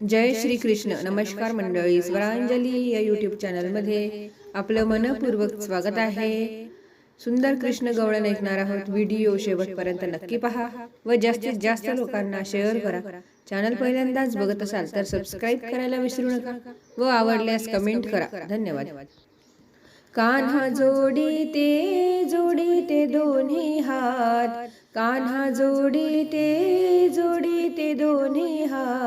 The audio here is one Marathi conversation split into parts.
जय श्री कृष्ण नमस्कार मंडळी. स्वरांजली या यूट्यूब चॅनलमध्ये आपलं मनपूर्वक स्वागत आहे. सुंदर कृष्ण गवळण ऐकणार आहोत व्हिडिओ शेवटपर्यंत नक्की पहा व जास्तीत जास्त लोकांना शेअर करा. चॅनल पहिल्यांदाच बघत असाल तर सबस्क्राईब करायला विसरू नका व आवडल्यास कमेंट करा. धन्यवाद. कान्हा जोडीते जोडीते दोन्ही हात. कान्हा जोडीते जोडीते दोन्ही हात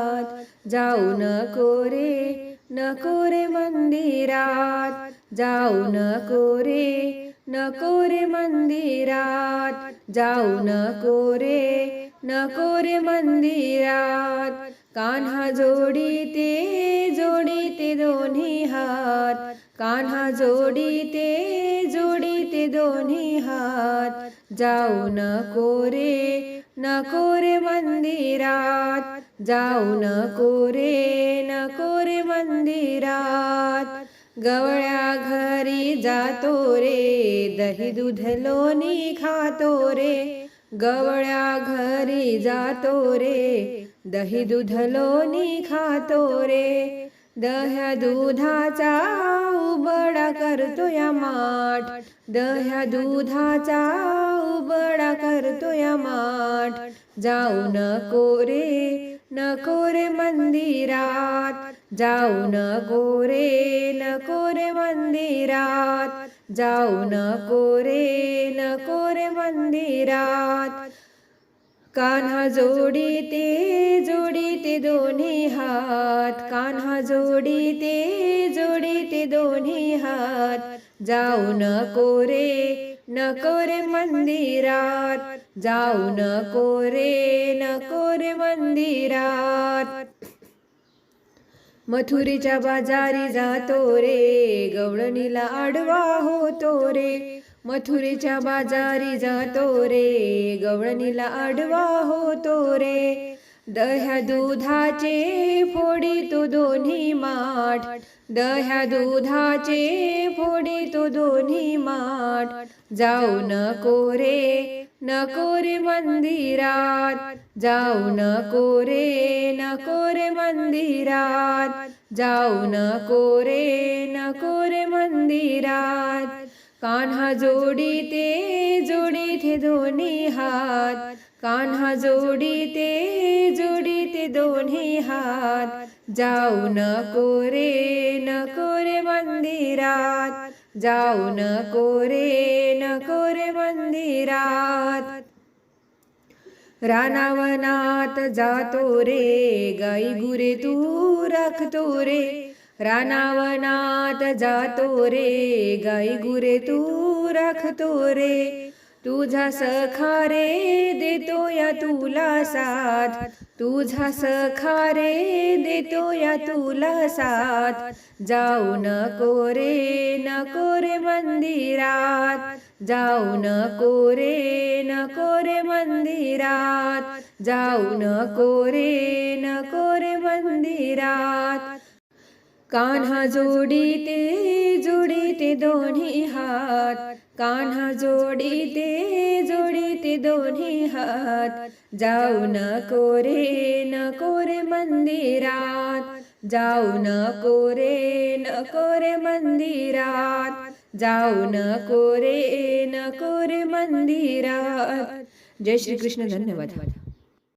जाऊ नको रे नको रे मंदिरात. जाऊ नको रे नको रे मंदिरात. जाऊ नको रे नको रे मंदिरात. कान्हा जोडीते जोडीते दोन्ही हात. कान्हा जोडीते जोडीते दोन्ही हात जाऊ नको रे नको रे मंदिरात. जाऊ नको रे नको रे मंदिरात. गवळ्या घरी जातो रे दही दूध लोणी खातो रे. गवळ्या घरी जातो रे दही दूध लोणी खातो रे. दह्या दुधाचा उबडा करतो या माठ. दह्या दुधाचा उबडा करतो या माठ. जाऊ नको रे नको रे मंदिरात. जाऊ नको रे नको रे मंदिरात. जाऊ नको रे नको रे मंदिरात. कान्हा जोडीते जोडीते दोन्ही हात कान्हा जोडीते जोडीते दोन्ही हात. जाऊ नको रे नको रे मंदिरात. जाऊ नको रे नको रे मंदिरात. मथुरीच्या बाजारी जातो रे गवळणीला आडवा होतो रे. मथुरीच्या बाजारी जातो रे गवळणीला आडवा होतो रे. दह्या दुधाचे फोडी तो दोन्ही माठ. दह्या दुधाचे फोडी तो दोन्ही माठ. जाऊ नको रे नको रे मंदिरात. जाऊ नको रे नको रे मंदिरात. जाऊ नको रे नको रे मंदिरात. कान्हा जोडी ते दोन्ही हात. कान्हा जोडीते जोडीते दोन्ही हात. जाऊ नको रे नको रे मंदिरात. जाऊ नको रे नको रे मंदिरात. रानावनात जातो रे गाई गुरे तू राखतो रे. रानावनात जातो रे गाई गुरे तू राखतो रे. तुझा सखा रे देतो या तुला साथ. तुझा सखा रे देतो या तुला साथ. जाऊ नको रे नको रे मंदिरात. जाऊ नको रे नको रे मंदिरात. जाऊ नको रे नको रे मंदिरात. कान्हा जोडीते जोडीते दोन्ही हात कान्हा जोडीते जोडीते दोन्ही हात जाऊ नको रे नको रे मंदिरात। जाऊ नको रे नको रे मंदिरात। जाऊ नको रे नको रे मंदिरात। जय श्री कृष्ण, धन्यवाद।